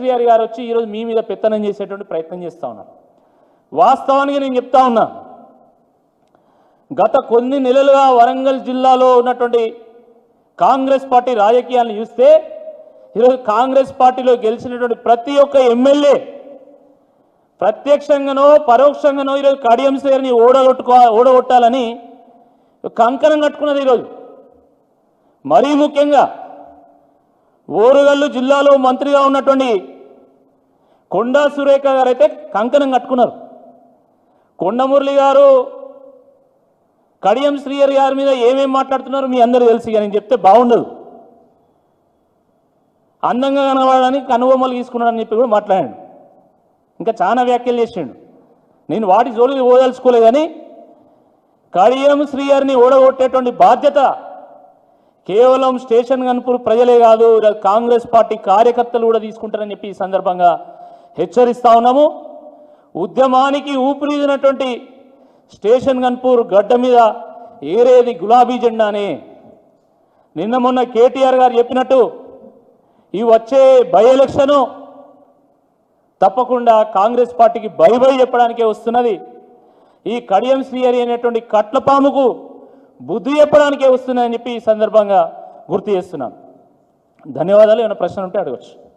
కేసీఆర్ గారు వచ్చి ఈరోజు మీ మీద పెత్తనం చేసేటువంటి ప్రయత్నం చేస్తూ ఉన్నారు. వాస్తవానికి నేను చెప్తా ఉన్నా గత కొన్ని నెలలుగా వరంగల్ జిల్లాలో ఉన్నటువంటి కాంగ్రెస్ పార్టీ రాజకీయాలను చూస్తే ఈరోజు కాంగ్రెస్ పార్టీలో గెలిచినటువంటి ప్రతి ఒక్క ఎమ్మెల్యే ప్రత్యక్షంగానో పరోక్షంగానో ఈరోజు కడియం ఓడగొట్టుకో ఓడగొట్టాలని కంకణం కట్టుకున్నది ఈరోజు. మరీ ముఖ్యంగా ఓరుగల్లు జిల్లాలో మంత్రిగా ఉన్నటువంటి కొండా సురేఖ గారు అయితే కంకణం కట్టుకున్నారు. కొండమురళి గారు కడియం శ్రీయర్ గారి మీద ఏమేమి మాట్లాడుతున్నారు మీ అందరూ తెలుసు ఇక నేను చెప్తే బాగుండదు. అందంగా కనబడడానికి కనుబొమ్మలు తీసుకున్నాడని చెప్పి కూడా మాట్లాడాడు. ఇంకా చాలా వ్యాఖ్యలు చేసిండు. నేను వాటి జోలికి పోదలుచుకోలేదు కానీ కడియం శ్రీయర్ని ఓడగొట్టేటువంటి బాధ్యత కేవలం స్టేషన్ కనుపూర్ ప్రజలే కాదు కాంగ్రెస్ పార్టీ కార్యకర్తలు కూడా తీసుకుంటారని చెప్పి ఈ సందర్భంగా హెచ్చరిస్తా ఉన్నాము. ఉద్యమానికి ఊపిరిదినటువంటి స్టేషన్ గన్పూర్ గడ్డ మీద ఏరేది గులాబీ జెండానే. నిన్న మొన్న కేటీఆర్ గారు చెప్పినట్టు ఈ వచ్చే బై ఎలక్షను తప్పకుండా కాంగ్రెస్ పార్టీకి బై బై చెప్పడానికే వస్తున్నది. ఈ కడియం శ్రీహరి అనేటువంటి కట్లపాముకు బుద్ధి చెప్పడానికే వస్తున్నదని చెప్పి ఈ సందర్భంగా గుర్తు చేస్తున్నాను. ధన్యవాదాలు. ఏమైనా ప్రశ్న ఉంటే అడగచ్చు.